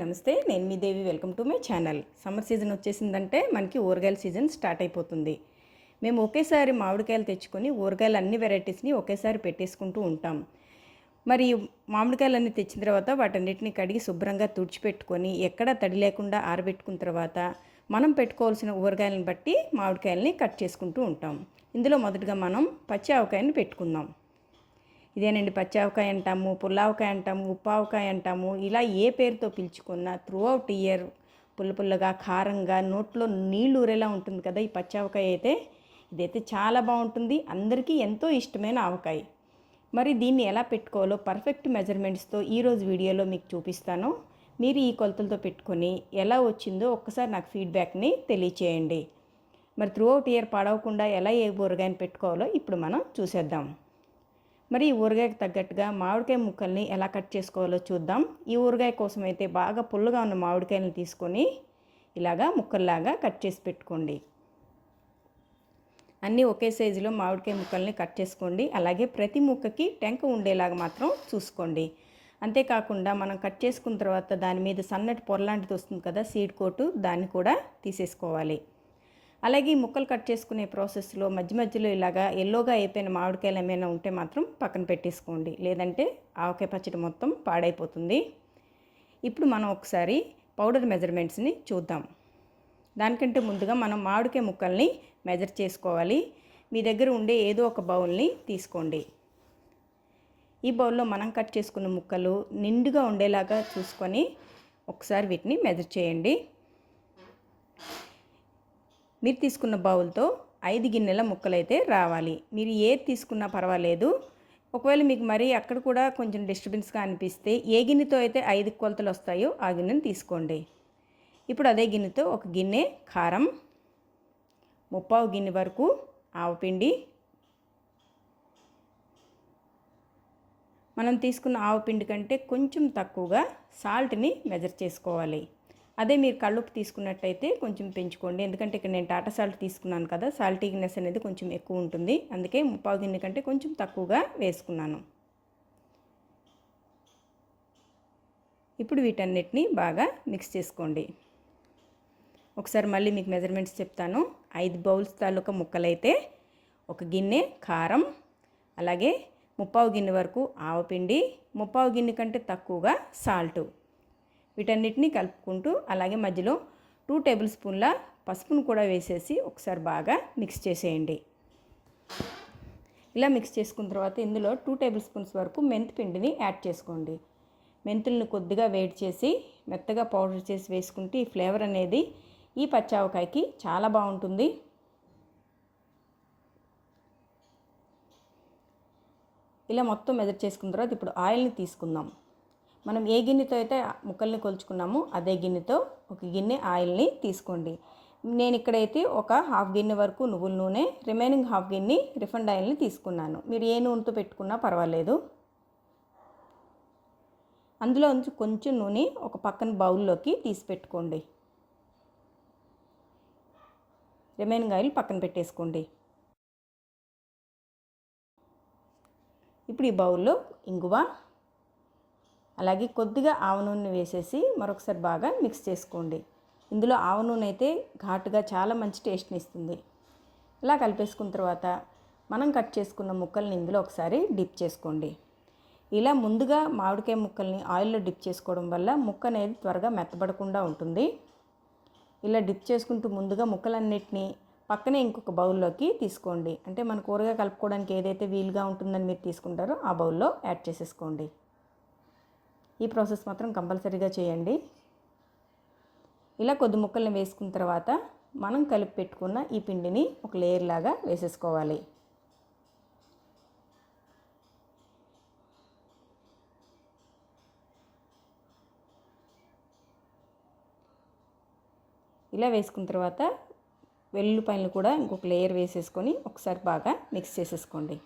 నమస్తే నేను మీ Devi. Welcome to my channel. Summer season వచ్చేసిందంటే మనకి ఊరగాయల సీజన్ స్టార్ట్ అయిపోతుంది. మేము ఒకేసారి మామిడికాయలు తెచ్చుకొని ఊరగాయలు అన్ని వెరైటీస్ని ఒకేసారి పెట్టేసుకుంటూ ఉంటాం. మరి మామిడికాయలన్నీ తెచ్చిన తర్వాత వాటన్నిటిని కడిగి శుభ్రంగా తుడిచిపెట్టుకొని ఎక్కడ తడి లేకుండా ఆరబెట్టుకున్న తర్వాత మనం పెట్టుకోవాల్సిన ఊరగాయలను బట్టి మామిడికాయలని కట్ చేసుకుంటూ ఉంటాం. ఇందులో మొదటగా మనం పచ్చి ఆవకాయని పెట్టుకుందాం. ఇదేనండి పచ్చావకాయ అంటాము పుల్లావకాయ అంటాము ఉప్పావకాయ అంటాము. ఇలా ఏ పేరుతో పిలుచుకున్నా త్రూ అవుట్ ఇయర్ పుల్ల పుల్లగా కారంగా నోట్లో నీళ్ళు ఊరేలా ఉంటుంది కదా ఈ పచ్చావకాయ అయితే. ఇదైతే చాలా బాగుంటుంది. అందరికీ ఎంతో ఇష్టమైన ఆవకాయ. మరి దీన్ని ఎలా పెట్టుకోవాలో పర్ఫెక్ట్ మెజర్మెంట్స్తో ఈరోజు వీడియోలో మీకు చూపిస్తాను. మీరు ఈ కొలతలతో పెట్టుకొని ఎలా వచ్చిందో ఒక్కసారి నాకు ఫీడ్బ్యాక్ని తెలియచేయండి. మరి త్రూ అవుట్ ఇయర్ పాడవకుండా ఎలా ఏ ఊరగాయని పెట్టుకోవాలో ఇప్పుడు మనం చూసేద్దాం. మరి ఈ ఊరగాయకు తగ్గట్టుగా మామిడికాయ ముక్కల్ని ఎలా కట్ చేసుకోవాలో చూద్దాం. ఈ ఊరగాయ కోసం అయితే బాగా పుల్లగా ఉన్న మామిడికాయలను తీసుకొని ఇలాగా ముక్కల్లాగా కట్ చేసి పెట్టుకోండి. అన్నీ ఒకే సైజులో మామిడికాయ ముక్కల్ని కట్ చేసుకోండి. అలాగే ప్రతి ముక్కకి టెంక ఉండేలాగా మాత్రం చూసుకోండి. అంతేకాకుండా మనం కట్ చేసుకున్న తర్వాత దాని మీద సన్నటి పొరలాంటిది వస్తుంది కదా సీడ్ కోటు దాన్ని కూడా తీసేసుకోవాలి. అలాగే ఈ ముక్కలు కట్ చేసుకునే ప్రాసెస్లో మధ్య మధ్యలో ఇలాగా ఎల్లోగా అయిపోయిన మామిడికాయలు ఏమైనా ఉంటే మాత్రం పక్కన పెట్టేసుకోండి. లేదంటే ఆవకాయ పచ్చడి మొత్తం పాడైపోతుంది. ఇప్పుడు మనం ఒకసారి పౌడర్ మెజర్మెంట్స్ని చూద్దాం. దానికంటే ముందుగా మనం మామిడికాయ ముక్కల్ని మెజర్ చేసుకోవాలి. మీ దగ్గర ఉండే ఏదో ఒక బౌల్ని తీసుకోండి. ఈ బౌల్లో మనం కట్ చేసుకున్న ముక్కలు నిండుగా ఉండేలాగా చూసుకొని ఒకసారి వీటిని మెజర్ చేయండి. మీరు తీసుకున్న బౌల్తో ఐదు గిన్నెల ముక్కలైతే రావాలి. మీరు ఏది తీసుకున్నా పర్వాలేదు. ఒకవేళ మీకు మరీ అక్కడ కూడా కొంచెం డిస్టర్బెన్స్గా అనిపిస్తే ఏ గిన్నెతో అయితే ఐదు కొలతలు వస్తాయో ఆ గిన్నెను తీసుకోండి. ఇప్పుడు అదే గిన్నెతో ఒక గిన్నె కారం ముప్పావు గిన్నె వరకు ఆవపిండి మనం తీసుకున్న ఆవపిండి కంటే కొంచెం తక్కువగా సాల్ట్ని మెజర్ చేసుకోవాలి. అదే మీరు కళ్ళుప్పు తీసుకున్నట్టయితే కొంచెం పెంచుకోండి. ఎందుకంటే ఇక్కడ నేను టాటా సాల్ట్ తీసుకున్నాను కదా సాల్టీనెస్ అనేది కొంచెం ఎక్కువ ఉంటుంది. అందుకే ముప్పావు గిన్నె కంటే కొంచెం తక్కువగా వేసుకున్నాను. ఇప్పుడు వీటన్నిటిని బాగా మిక్స్ చేసుకోండి. ఒకసారి మళ్ళీ మీకు మెజర్మెంట్స్ చెప్తాను. ఐదు బౌల్స్ తాలూకా ముక్కలైతే ఒక గిన్నె కారం అలాగే ముప్పావు గిన్నె వరకు ఆవపిండి ముప్పావు గిన్నె కంటే తక్కువగా సాల్టు. వీటన్నిటిని కలుపుకుంటూ అలాగే మధ్యలో టూ టేబుల్ స్పూన్ల పసుపును కూడా వేసేసి ఒకసారి బాగా మిక్స్ చేసేయండి. ఇలా మిక్స్ చేసుకున్న తర్వాత ఇందులో టూ టేబుల్ స్పూన్స్ వరకు మెంతి పిండిని యాడ్ చేసుకోండి. మెంతులను కొద్దిగా వేడి చేసి మెత్తగా పౌడర్ చేసి వేసుకుంటే ఈ ఫ్లేవర్ అనేది ఈ పచ్చావకాయకి చాలా బాగుంటుంది. ఇలా మొత్తం మెదర్ చేసుకున్న తర్వాత ఇప్పుడు ఆయిల్ని తీసుకుందాం. మనం ఏ గిన్నెతో అయితే ముక్కల్ని కొలుచుకున్నామో అదే గిన్నెతో ఒక గిన్నె ఆయిల్ని తీసుకోండి. నేను ఇక్కడైతే ఒక హాఫ్ గిన్నె వరకు నువ్వుల నూనె రిమైనింగ్ హాఫ్ గిన్నె రిఫండ్ ఆయిల్ని తీసుకున్నాను. మీరు ఏ నూనెతో పెట్టుకున్నా పర్వాలేదు. అందులో నుంచి కొంచెం నూనె ఒక పక్కన బౌల్లోకి తీసి పెట్టుకోండి. రిమైనింగ్ ఆయిల్ పక్కన పెట్టేసుకోండి. ఇప్పుడు ఈ బౌల్లో ఇంగువ అలాగే కొద్దిగా ఆవ నూనె వేసేసి మరొకసారి బాగా మిక్స్ చేసుకోండి. ఇందులో ఆవ నూనె అయితే ఘాటుగా చాలా మంచి టేస్ట్ని ఇస్తుంది. ఇలా కలిపేసుకున్న తర్వాత మనం కట్ చేసుకున్న ముక్కల్ని ఇందులో ఒకసారి డిప్ చేసుకోండి. ఇలా ముందుగా మామిడికాయ ముక్కల్ని ఆయిల్లో డిప్ చేసుకోవడం వల్ల ముక్క అనేది త్వరగా మెత్తబడకుండా ఉంటుంది. ఇలా డిప్ చేసుకుంటూ ముందుగా ముక్కలన్నిటినీ పక్కనే ఇంకొక బౌల్లోకి తీసుకోండి. అంటే మన కూరగా కలుపుకోవడానికి ఏదైతే వీలుగా ఉంటుందని మీరు తీసుకుంటారో ఆ బౌల్లో యాడ్ చేసేసుకోండి. ఈ ప్రాసెస్ మాత్రం కంపల్సరీగా చేయండి. ఇలా కొద్ది ముక్కల్ని వేసుకున్న తర్వాత మనం కలిపి పెట్టుకున్న ఈ పిండిని ఒక లేయర్ లాగా వేసేసుకోవాలి. ఇలా వేసుకున్న తర్వాత వెల్లుల్లిపాయలు కూడా ఇంకొక లేయర్ వేసేసుకొని ఒకసారి బాగా మిక్స్ చేసేసుకోండి.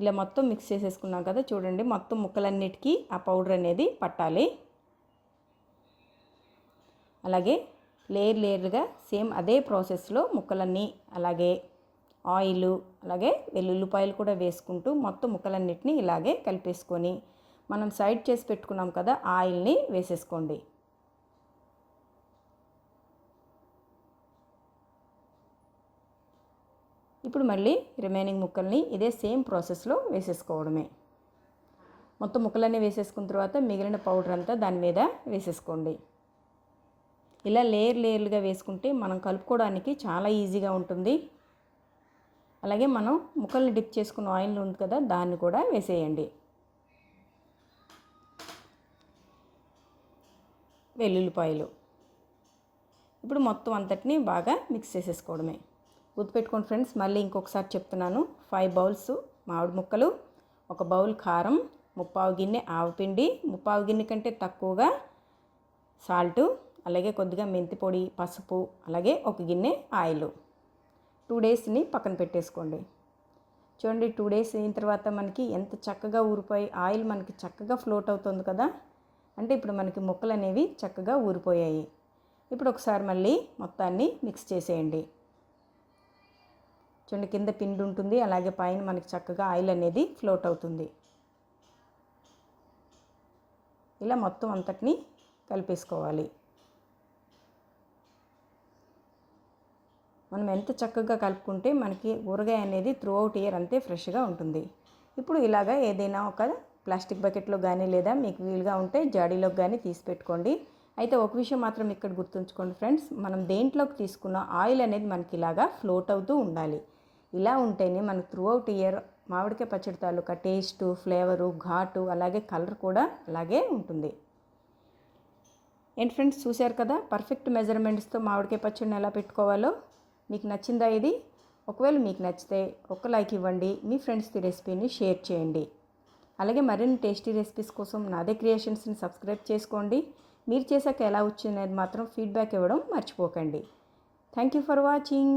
ఇలా మొత్తం మిక్స్ చేసేసుకున్నాం కదా చూడండి మొత్తం ముక్కలన్నిటికీ ఆ పౌడర్ అనేది పట్టాలి. అలాగే లేయర్ లేయర్గా సేమ్ అదే ప్రాసెస్లో ముక్కలన్నీ అలాగే ఆయిల్ అలాగే వెల్లుల్లిపాయలు కూడా వేసుకుంటూ మొత్తం ముక్కలన్నిటిని ఇలాగే కలిపేసుకొని మనం సైడ్ చేసి పెట్టుకున్నాం కదా ఆయిల్ని వేసేసుకోండి. ఇప్పుడు మళ్ళీ రిమైనింగ్ ముక్కల్ని ఇదే సేమ్ ప్రాసెస్లో వేసేసుకోవడమే. మొత్తం ముక్కలన్నీ వేసేసుకున్న తర్వాత మిగిలిన పౌడర్ అంతా దాని మీద వేసేసుకోండి. ఇలా లేయర్ లేయర్లుగా వేసుకుంటే మనం కలుపుకోవడానికి చాలా ఈజీగా ఉంటుంది. అలాగే మనం ముక్కల్ని డిప్ చేసుకున్న ఆయిల్ ఉంది కదా దాన్ని కూడా వేసేయండి. వెల్లుల్లిపాయలు. ఇప్పుడు మొత్తం అంతటిని బాగా మిక్స్ చేసేసుకోవడమే. గుర్తుపెట్టుకోండి ఫ్రెండ్స్ మళ్ళీ ఇంకొకసారి చెప్తున్నాను. ఫైవ్ బౌల్స్ మామిడి ముక్కలు ఒక బౌల్ కారం ముప్పావు గిన్నె ఆవపిండి ముప్పావు గిన్నె కంటే తక్కువగా సాల్టు అలాగే కొద్దిగా మెంతి పొడి పసుపు అలాగే ఒక గిన్నె ఆయిల్. టూ డేస్ని పక్కన పెట్టేసుకోండి. చూడండి టూ డేస్ అయిన తర్వాత మనకి ఎంత చక్కగా ఊరిపోయి ఆయిల్ మనకి చక్కగా ఫ్లోట్ అవుతుంది కదా? అంటే ఇప్పుడు మనకి ముక్కలు అనేవి చక్కగా ఊరిపోయాయి. ఇప్పుడు ఒకసారి మళ్ళీ మొత్తాన్ని మిక్స్ చేసేయండి. చూడండి కింద పిండి ఉంటుంది అలాగే పైన మనకి చక్కగా ఆయిల్ అనేది ఫ్లోట్ అవుతుంది. ఇలా మొత్తం అంతటిని కలిపేసుకోవాలి. మనం ఎంత చక్కగా కలుపుకుంటే మనకి ఊరగాయ అనేది త్రూ అవుట్ ఇయర్ అంతే ఫ్రెష్గా ఉంటుంది. ఇప్పుడు ఇలాగా ఏదైనా ఒక ప్లాస్టిక్ బకెట్లో కానీ లేదా మీకు వీలుగా ఉంటే జాడీలోకి కానీ తీసి పెట్టుకోండి. అయితే ఒక విషయం మాత్రం ఇక్కడ గుర్తుంచుకోండి ఫ్రెండ్స్ మనం దేంట్లోకి తీసుకున్న ఆయిల్ అనేది మనకి ఇలాగా ఫ్లోట్ అవుతూ ఉండాలి. ఇలా ఉంటేనే మనకు త్రూ అవుట్ ఇయర్ మామిడికాయ పచ్చడి తాలూకా టేస్టు ఫ్లేవరు ఘాటు అలాగే కలర్ కూడా అలాగే ఉంటుంది. ఏంటి ఫ్రెండ్స్ చూశారు కదా? పర్ఫెక్ట్ మెజర్మెంట్స్తో మామిడికాయ పచ్చడిని ఎలా పెట్టుకోవాలో? మీకు నచ్చిందా ఇది? ఒకవేళ మీకు నచ్చితే ఒక లైక్ ఇవ్వండి మీ ఫ్రెండ్స్కి రెసిపీని షేర్ చేయండి. అలాగే మరిన్ని టేస్టీ రెసిపీస్ కోసం నాదే క్రియేషన్స్ని సబ్స్క్రైబ్ చేసుకోండి. మీరు చేశాక ఎలా వచ్చిందనేది మాత్రం ఫీడ్బ్యాక్ ఇవ్వడం మర్చిపోకండి. Thank you for watching